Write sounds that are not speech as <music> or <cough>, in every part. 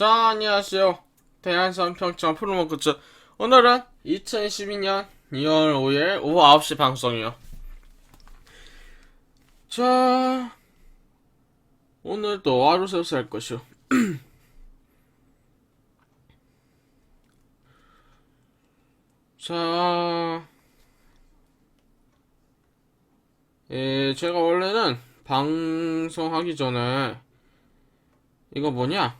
자, 안녕하세요. 대한선 평창 프로모크츠. 오늘은 2012년 2월 5일 오후 9시 방송이요. 자, 오늘도 아루세우스 할 것이요. <clears throat> 자, 예, 제가 원래는 방송하기 전에 이거 뭐냐?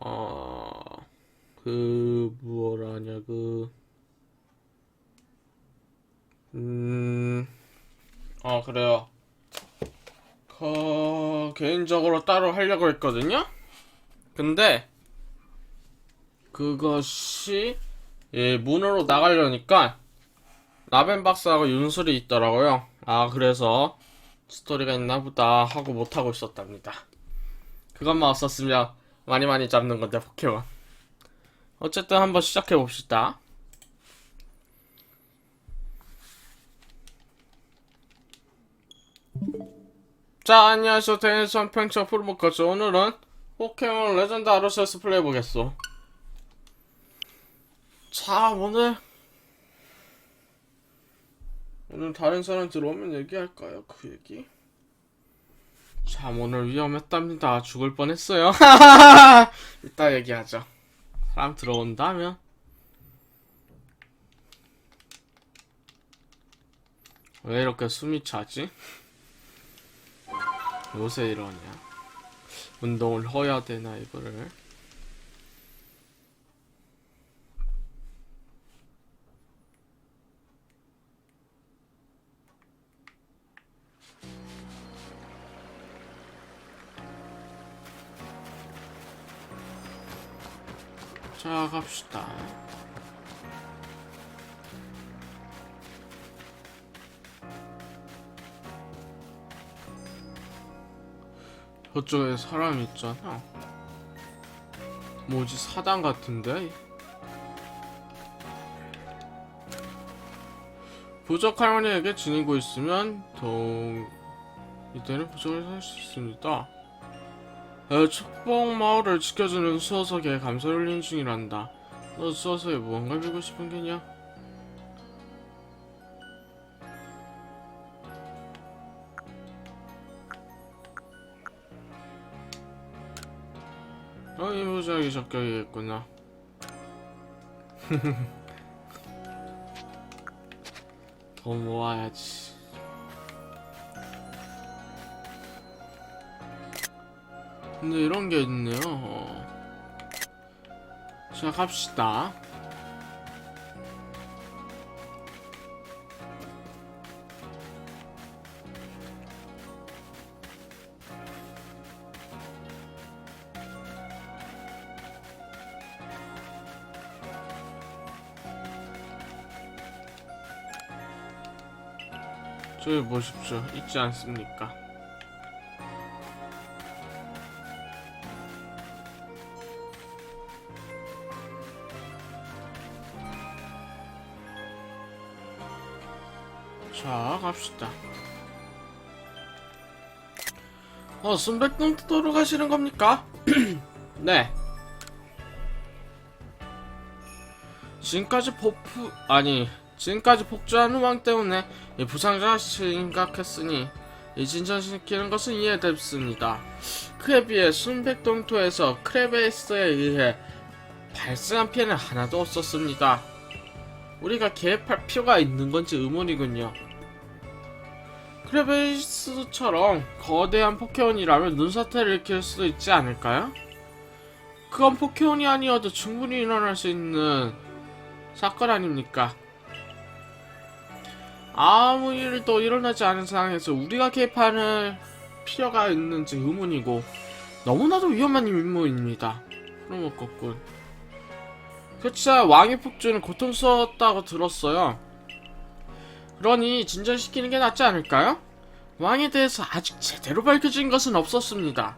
어, 그, 뭐라냐, 그, 음, 아, 그래요. 그, 개인적으로 따로 하려고 했거든요? 근데, 그것이, 예, 문으로 나가려니까, 라벤 박스하고 윤술이 있더라고요. 아, 그래서, 스토리가 있나 보다 하고 못하고 있었답니다. 그것만 없었으면 많이 많이 잡는 건데, 포켓몬. 어쨌든 한번 시작해 봅시다. 자, 안녕하세요. 대선 펜처 프로모커즈. 오늘은 포켓몬 레전드 아로세스 플레이 해보겠소. 자, 오늘. 오늘 다른 사람 들어오면 얘기할까요? 그 얘기? 참, 오늘 위험했답니다. 죽을 뻔했어요. <laughs> 이따 얘기하죠. 사람 들어온다면. 왜 이렇게 숨이 차지? 요새 이러냐? 운동을 해야 되나, 이거를? 자, 갑시다. 저쪽에 사람 있잖아. 뭐지, 사당 같은데? 부적 할머니에게 지니고 있으면 더욱 이때는 부적을 살 수 있습니다. 에, 축복 마을을 지켜주는 수호석에 감사를 올린 중이란다. 너 수호석에 무언가 빌고 싶은 게냐? 어, 이 무작위 적격이겠구나. 더 모아야지. 근데 이런 게 있네요. 어. 시작합시다. 저기 보십시오. 있지 않습니까? 자, 갑시다. 어, 순백동 도로 가시는 겁니까? <clears throat> 네. 지금까지 폭푸, 아니, 지금까지 폭주한 후망 때문에 이 부상자가 심각했으니 이 진전시키는 것은 이해됩습니다. 그에 비해 순백동토에서 크레베이스에 의해 발생한 피해는 하나도 없었습니다. 우리가 개입할 필요가 있는 건지 의문이군요. 크레베이스처럼 거대한 포켓몬이라면 눈사태를 일으킬 수도 있지 않을까요? 그건 포켓몬이 아니어도 충분히 일어날 수 있는 사건 아닙니까? 아무 일도 일어나지 않은 상황에서 우리가 개입하는 필요가 있는지 의문이고 너무나도 위험한 임무입니다. 프로모코군. 그치야 왕의 폭주는 고통스럽다고 들었어요. 그러니 진전시키는 게 낫지 않을까요? 왕에 대해서 아직 제대로 밝혀진 것은 없었습니다.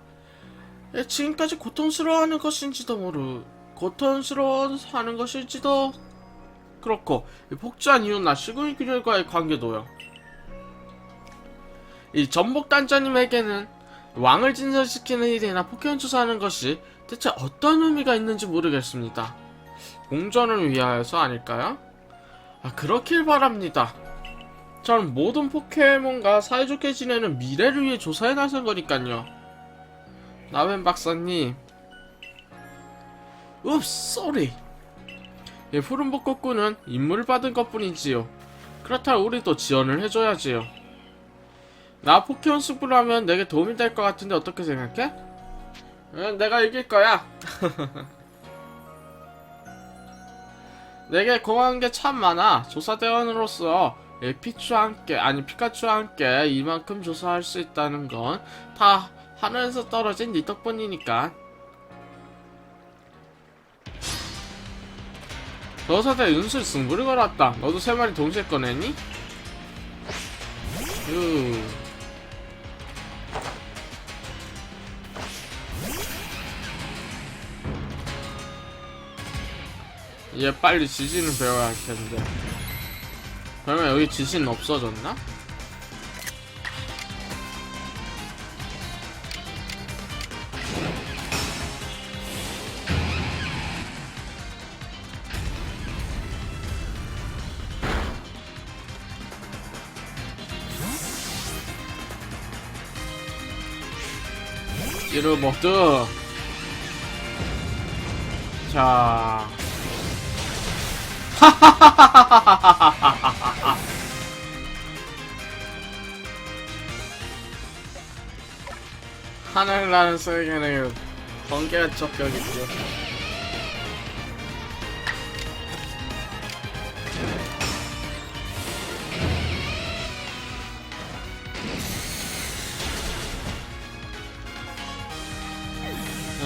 예, 지금까지 고통스러워하는 것인지도 모르, 고통스러워하는 것일지도 그렇고 이 폭주한 이유나 시그니 균열과의 관계도요. 이 전복 단자님에게는 왕을 진설시키는 일이나 포켓몬 조사하는 것이 대체 어떤 의미가 있는지 모르겠습니다. 공전을 위하여서 아닐까요? 아, 그렇길 바랍니다. 전 모든 포켓몬과 사이좋게 지내는 미래를 위해 조사해 나선 거니까요. 나웬 박사님. 읍, 쏘리. 예, 푸른 벚꽃꾼은 임무를 받은 것 뿐이지요. 그렇다면 우리도 지원을 해줘야지요. 나 포켓몬 승부를 하면 내게 도움이 될 것 같은데 어떻게 생각해? 응, 내가 이길 거야. <laughs> 내게 고마운 게 참 많아. 조사대원으로서 예, 피추와 함께, 아니 피카츄와 함께 이만큼 조사할 수 있다는 건 다 하늘에서 떨어진 네 덕분이니까. 조사대 윤술 승부를 걸었다. 너도 세 마리 동시에 꺼내니? 유. 얘 빨리 지진을 배워야 할 텐데. 그러면 여기 지진 없어졌나? 이르 모두 자. <laughs> 하 늘나는 세계는 번개가 적격이죠.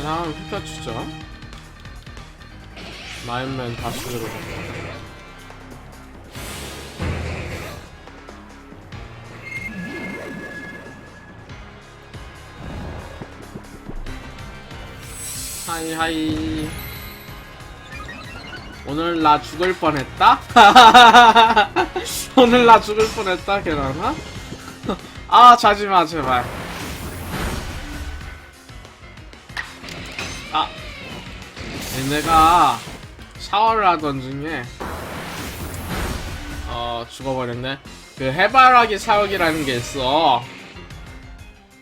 다음은 피카츄죠. 마인맨 다시 들어가. 하이 하이. 오늘 나 죽을 뻔했다? <laughs> 오늘 나 죽을 뻔했다 걔나나? <laughs> 아 자지마 제발. 아. 얘네가 샤워를 하던 중에 어 죽어버렸네. 그 해바라기 사역이라는 게 있어.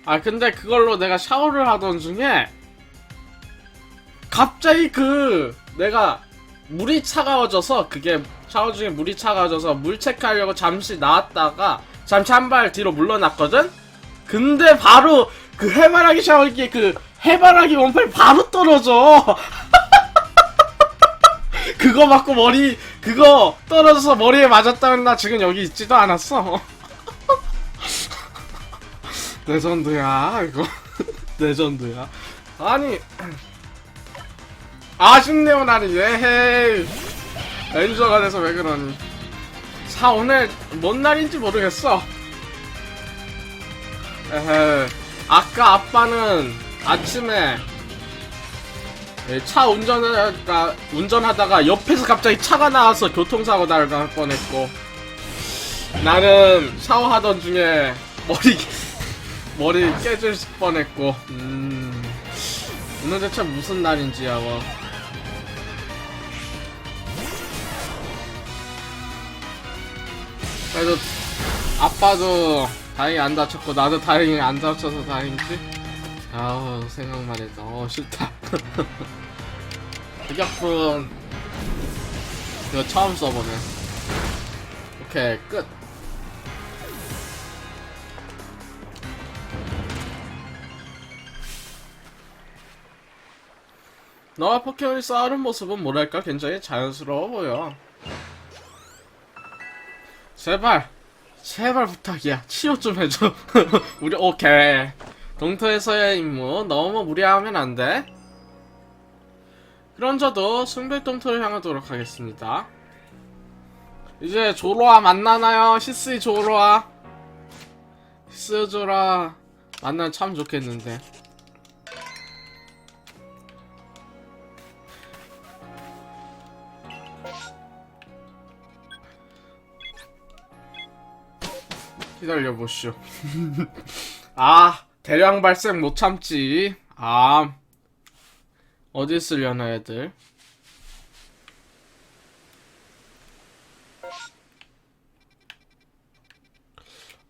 아 근데 그걸로 내가 샤워를 하던 중에 갑자기 그 내가 물이 차가워져서 그게 샤워 중에 물이 차가워져서 물 체크하려고 잠시 나왔다가 잠시 한 발 뒤로 물러났거든? 근데 바로 그 해바라기 샤워기에 그 해바라기 원팔 바로 떨어져. <laughs> 그거 맞고 머리 그거 떨어져서 머리에 맞았다면 나 지금 여기 있지도 않았어. <laughs> 레전드야 이거. <laughs> 레전드야. 아니 아쉽네요 나는. 예헤이. 렌저가 돼서 왜 그러니? 사 오늘 뭔 날인지 모르겠어. 에헤 아까 아빠는 아침에 예, 차 운전하다가 운전하다가 옆에서 갑자기 차가 나와서 교통사고 날 뻔했고. 나는 샤워하던 중에 머리 <laughs> 머리 깨질 뻔했고. 음. 오늘 대체 무슨 날인지 하고 그래도 아빠도 다행히 안 다쳤고 나도 다행히 안 다쳐서 다행이지? 아우 생각만 해도. 어 싫다. <laughs> 흑역분 이거 처음 써보네. 오케이 끝. 너와 포켓몬이 싸우는 모습은 뭐랄까? 굉장히 자연스러워 보여 제발 제발 부탁이야. 치료 좀 해줘. <laughs> 우리 오케이. 동토에서의 임무 너무 무리하면 안돼. 그럼 저도 승백 동토를 향하도록 하겠습니다. 이제 조로아 만나나요? 시스이 조로아 시스 조로아 만나면 참 좋겠는데 기다려보시오. <laughs> 아, 대량 발생 못 참지. 아, 어디 쓰려나 애들.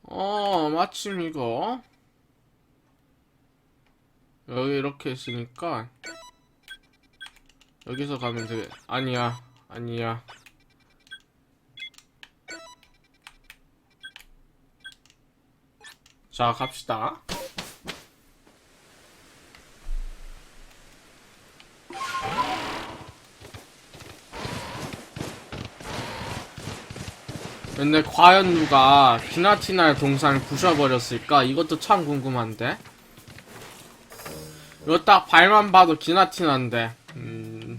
어, 마침 이거. 여기 이렇게 있으니까. 여기서 가면 되게, 아니야, 아니야. 자, 갑시다. 근데 과연 누가 기나티나의 동상을 부셔버렸을까? 이것도 참 궁금한데. 이거 딱 발만 봐도 기나티나인데. 음.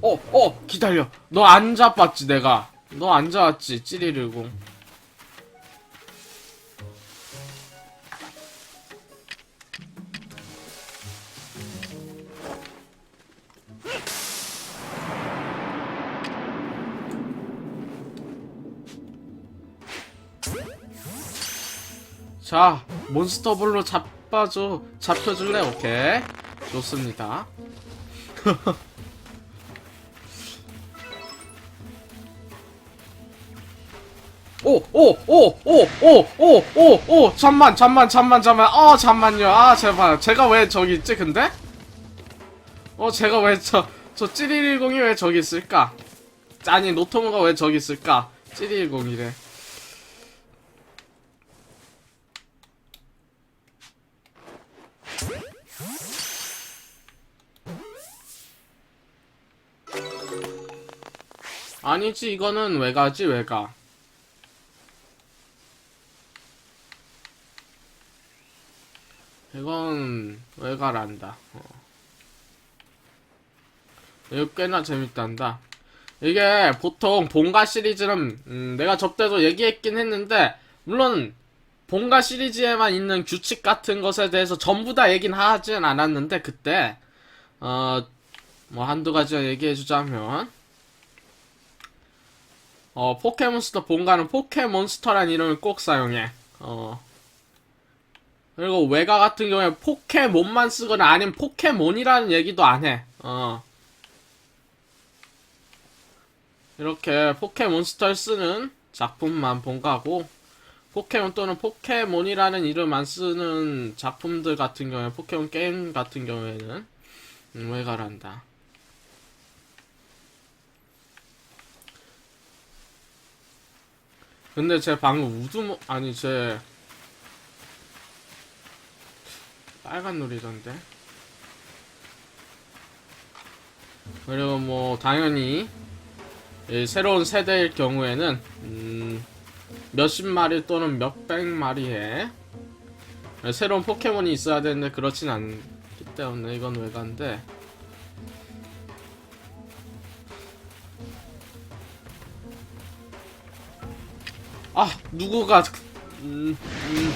어, 어, 기다려. 너 안 잡았지, 내가. 너 안 잡았지, 찌리르고. 자, 몬스터볼로 잡아줘. 잡혀줄래? 오케이. 좋습니다. <laughs> 오, 오, 오, 오, 오, 오, 오, 오, 잠만, 잠만, 잠만, 잠만. 어, 잠만요. 아, 제발. 제가 왜 저기 있지, 근데? 어, 제가 왜 저, 저 찌리일공이 왜 저기 있을까? 아니, 노토무가 왜 저기 있을까? 찌리일공이래. 아니지 이거는 왜 가지 왜 가? 이건 왜 가란다. 어. 이거 꽤나 재밌단다. 이게 보통 본가 시리즈는 음, 내가 접대도 얘기했긴 했는데 물론 본가 시리즈에만 있는 규칙 같은 것에 대해서 전부 다 얘긴 하진 않았는데 그때 어 뭐 한두 가지 얘기해 주자면 어, 포켓몬스터 본가는 포켓몬스터란 이름을 꼭 사용해. 어. 그리고 외가 같은 경우에 포켓몬만 쓰거나 아니면 포켓몬이라는 얘기도 안 해. 어. 이렇게 포켓몬스터를 쓰는 작품만 본가고, 포켓몬 또는 포켓몬이라는 이름 안 쓰는 작품들 같은 경우에, 포켓몬 게임 같은 경우에는, 음, 외가란다. 근데 제 방금 우드 아니 제 빨간 놀이던데? 그리고 뭐 당연히 이 새로운 세대일 경우에는 음 몇십 마리 또는 몇백 마리의 새로운 포켓몬이 있어야 되는데 그렇진 않기 때문에 이건 외관데 아 누구가 그- 음, 음, 음.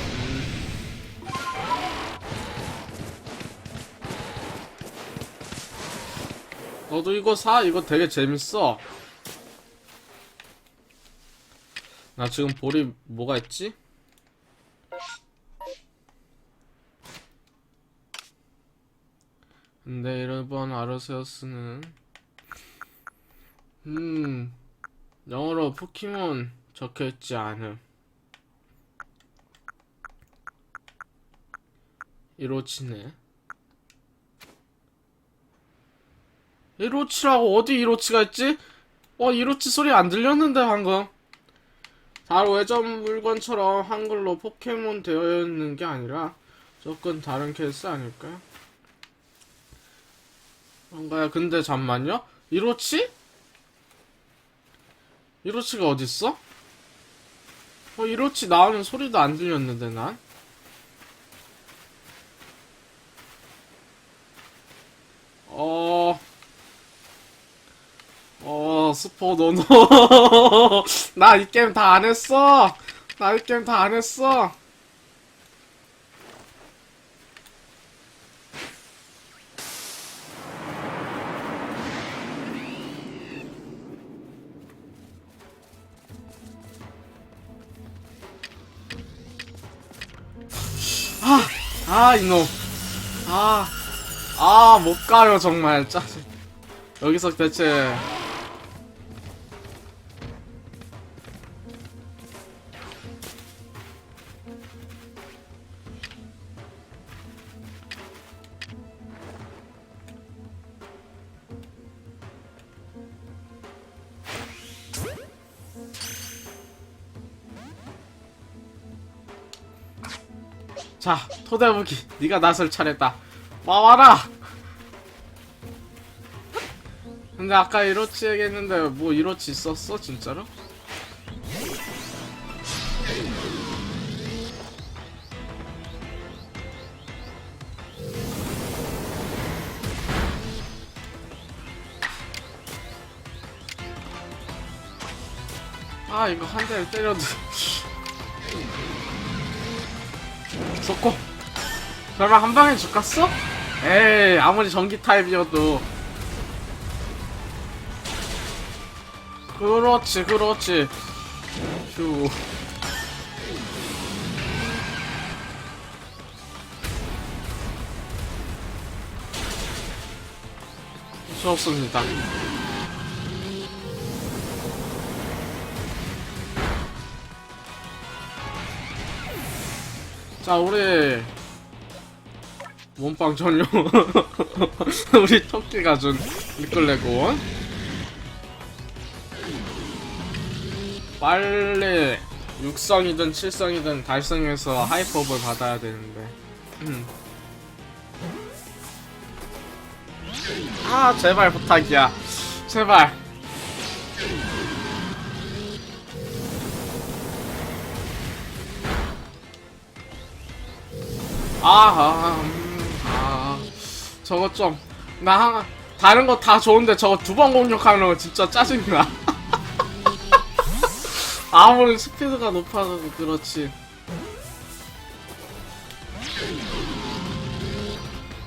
너도 이거 사 이거 되게 재밌어 나 지금 볼이 뭐가 있지? 근데 이번 아르세우스는 음 영어로 포켓몬 적혀있지 않음. 이로치네. 이로치라고 어디 이로치가 있지? 어, 이로치 소리 안 들렸는데, 방금. 다른 외전 물건처럼 한글로 포켓몬 되어 있는 게 아니라 조금 다른 케이스 아닐까요? 뭔가요? 근데 잠만요. 이로치? 이로치가 어딨어? 어, 이로치 나오는 소리도 안 들렸는데, 난? 어, 어, 스포 노노. <laughs> 나 이 게임 다 안 했어. 나 이 게임 다 안 했어. 아 이놈 아 아, 못 가요, 정말. 짜증. 여기서 대체. 토대무기, 네가 나설 차례다. 와와라. 근데 아까 이로치 얘기했는데 뭐 이로치 있었어 진짜로? 아 이거 한 대를 때려도 <laughs> 좋고 설마 한 방에 죽겠어? 에이 아무리 전기 타입이어도. 그렇지 그렇지. 휴. 좋습니다. 자 우리 몸빵 전용. <laughs> 우리 토끼가 준 미끌레곤 빨리 육성이든 칠성이든 달성해서 하이퍼볼 받아야 되는데. 음. 아 제발 부탁이야. 제발. 아아 음, 아 저거 좀나 다른 거 다 좋은데 저거 두 번 공격하는 거 진짜 짜증나 <laughs> 아무리 스피드가 높아도 그렇지.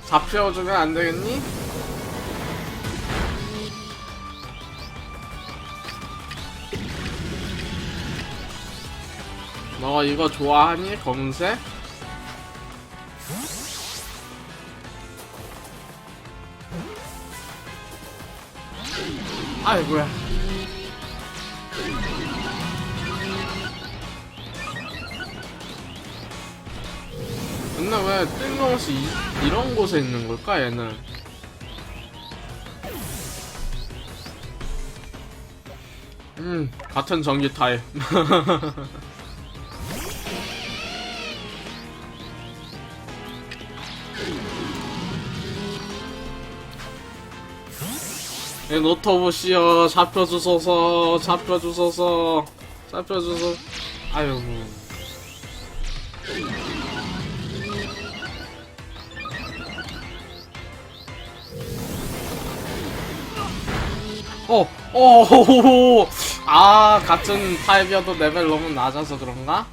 잡혀주면 안 되겠니? 너 이거 좋아하니? 검은색? 아이고야. 근데 왜 뜬금없이 이, 이런 곳에 있는 걸까 얘는 음 같은 전기 타입 <laughs> 예, 노터보시여 잡혀주소서 잡혀주소서 잡혀주소 아유 어, 어, 호호호. 아, 같은 타입이어도 레벨 너무 낮아서 그런가?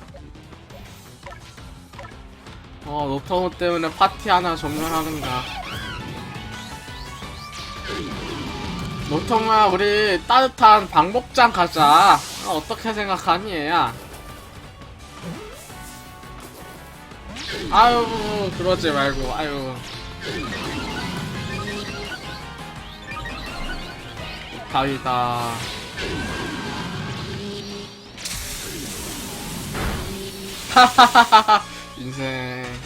어, 노터모 때문에 파티 하나 정렬하는가. 노통아, 우리 따뜻한 방복장 가자. 어, 어떻게 생각하니, 얘야? 아유, 그러지 말고, 아유. 가위다. 하하하하 인생.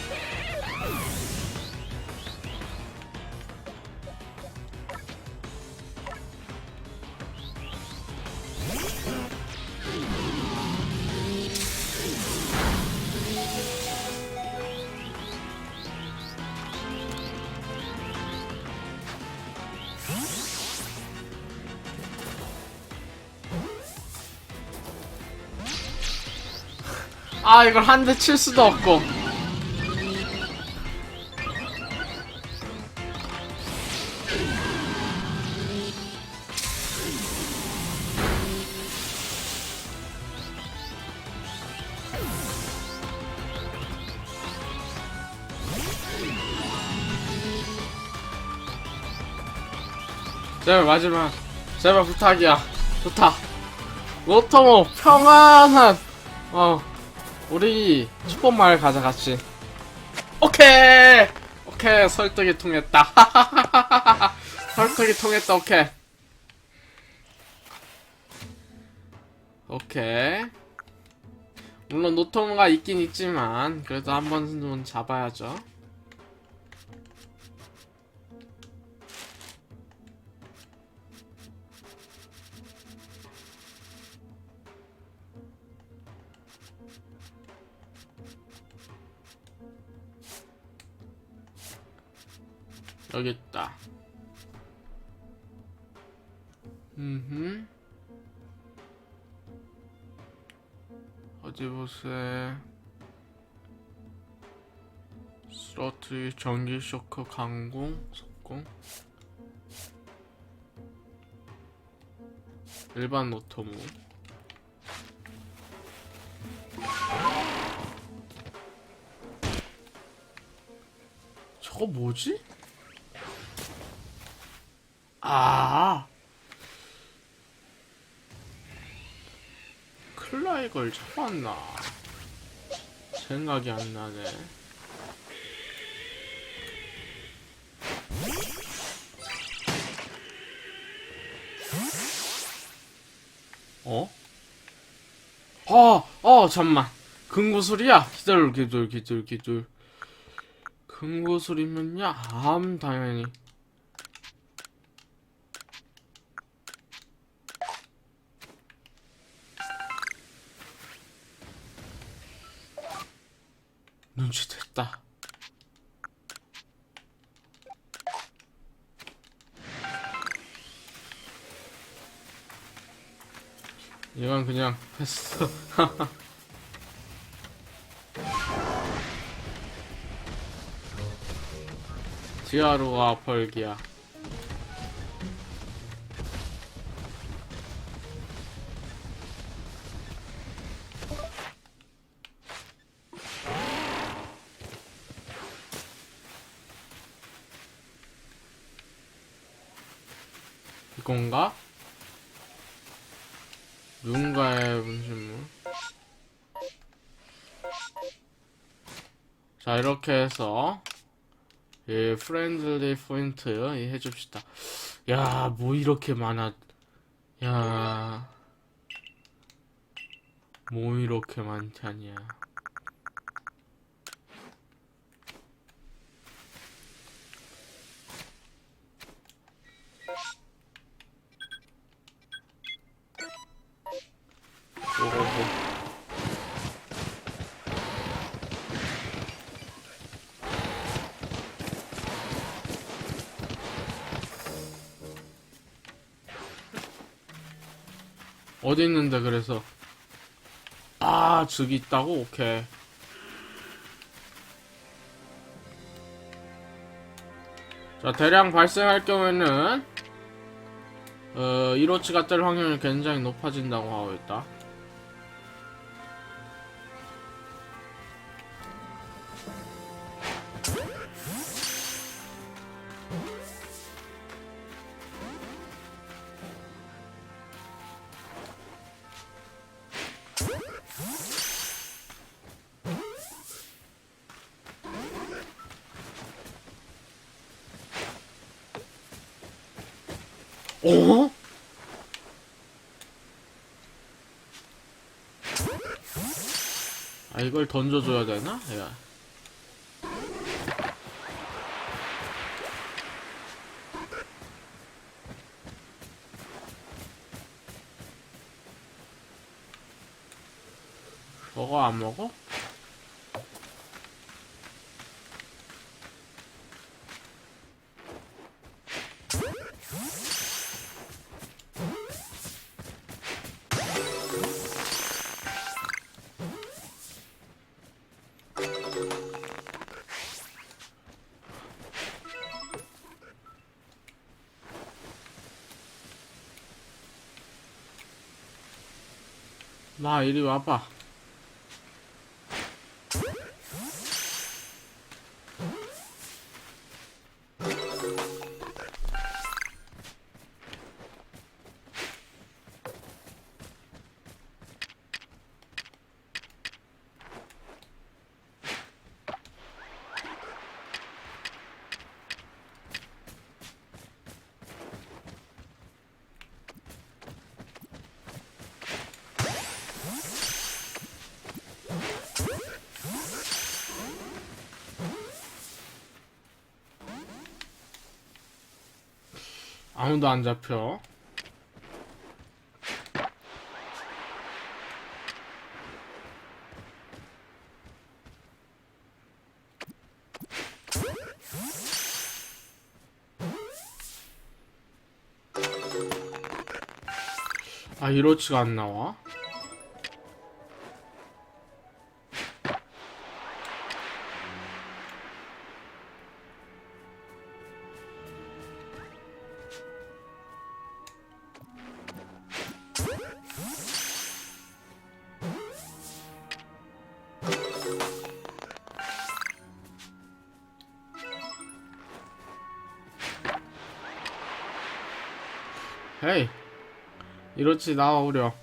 아 이걸 한 대 칠 수도 없고. 제발 마지막 제발 부탁이야. 좋다. 로터모 평안한 어 우리 슈퍼 마을 가자 같이. 오케이! 오케이 설득이 통했다. <laughs> 설득이 통했다 오케이. 오케이. 물론 노톰가 있긴 있지만 그래도 한 번은 잡아야죠 여기 있다. 음. 어디 보세. 스로트 전기 쇼크 강공 석공. 일반 노트무. 저거 뭐지? 아 클라이걸 잡았나 생각이 안 나네 어? 아, 어, 잠만. 금구슬이야? 기다려, 기다려, 기다려, 기다려. 금구슬이면야, 암, 당연히. 눈치챘다. 이건 그냥 패스. <laughs> 디아루가 벌기야. 누군가의 분신물. 자, 이렇게 해서, 예, 프렌들리 포인트 예, 해줍시다. 야, 뭐 이렇게 많아. 야, 뭐 이렇게 많다냐. 어디 있는데 그래서? 아 저기 있다고? 오케이. 자 대량 발생할 경우에는 어, 이로치가 뜰 확률이 굉장히 높아진다고 하고 있다 어? 아 이걸 던져줘야 되나? 야. 먹어 안 먹어? 나 이리 와봐. 아무도 안 잡혀. 아, 이로치가 안 나와? 이로치 나와오려.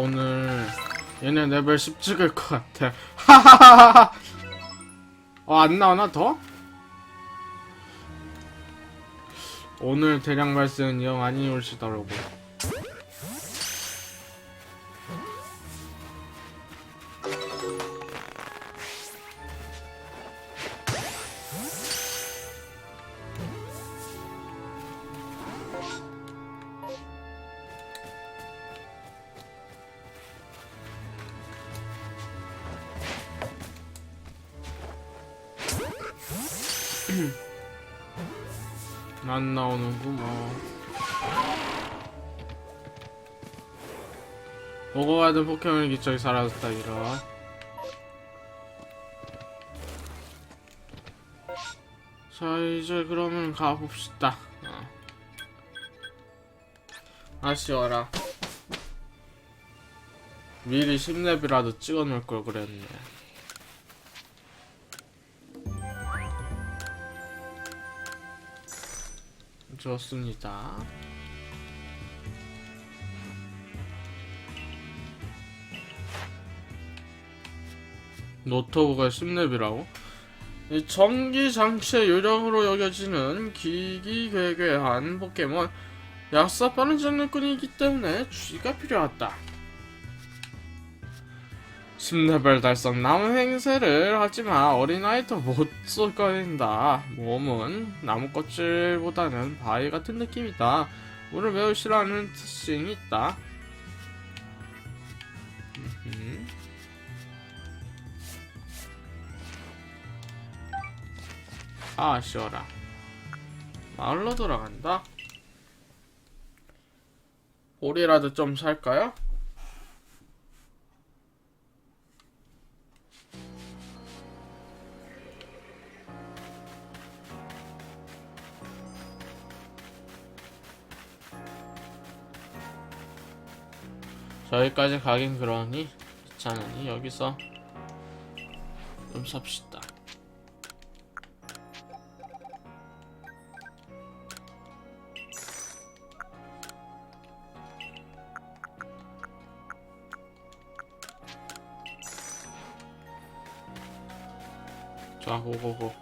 오늘 얘네 레벨 10 찍을 것 같아. 하하하하. 어, 안 나오나 더? 오늘 대량 발생은 영 많이 올시더라고. 기척이 사라졌다 이런. 자 이제 그러면 가봅시다. 어. 아쉬워라. 미리 10렙이라도 찍어 놓을 걸 그랬네. 좋습니다. 노트북가 10렙이라고? 이 전기 장치의 요령으로 여겨지는 기기괴괴한 포켓몬 약사 빠른 장르꾼이기 때문에 주의가 필요하다. 10레벨 달성 나무 행세를 하지만 어린아이도 못 쏠거린다. 몸은 나무 껍질보다는 바위 같은 느낌이다. 물을 매우 싫어하는 특징이 있다. 아, 아쉬워라. 마을로 돌아간다. 볼이라도 좀 살까요? 저기까지 가긴 그러니 귀찮으니 여기서 좀 삽시다. 자, 고고고.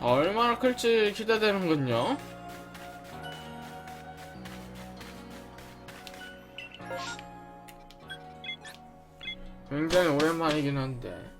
얼마나 클지 기대되는군요. 굉장히 오랜만이긴 한데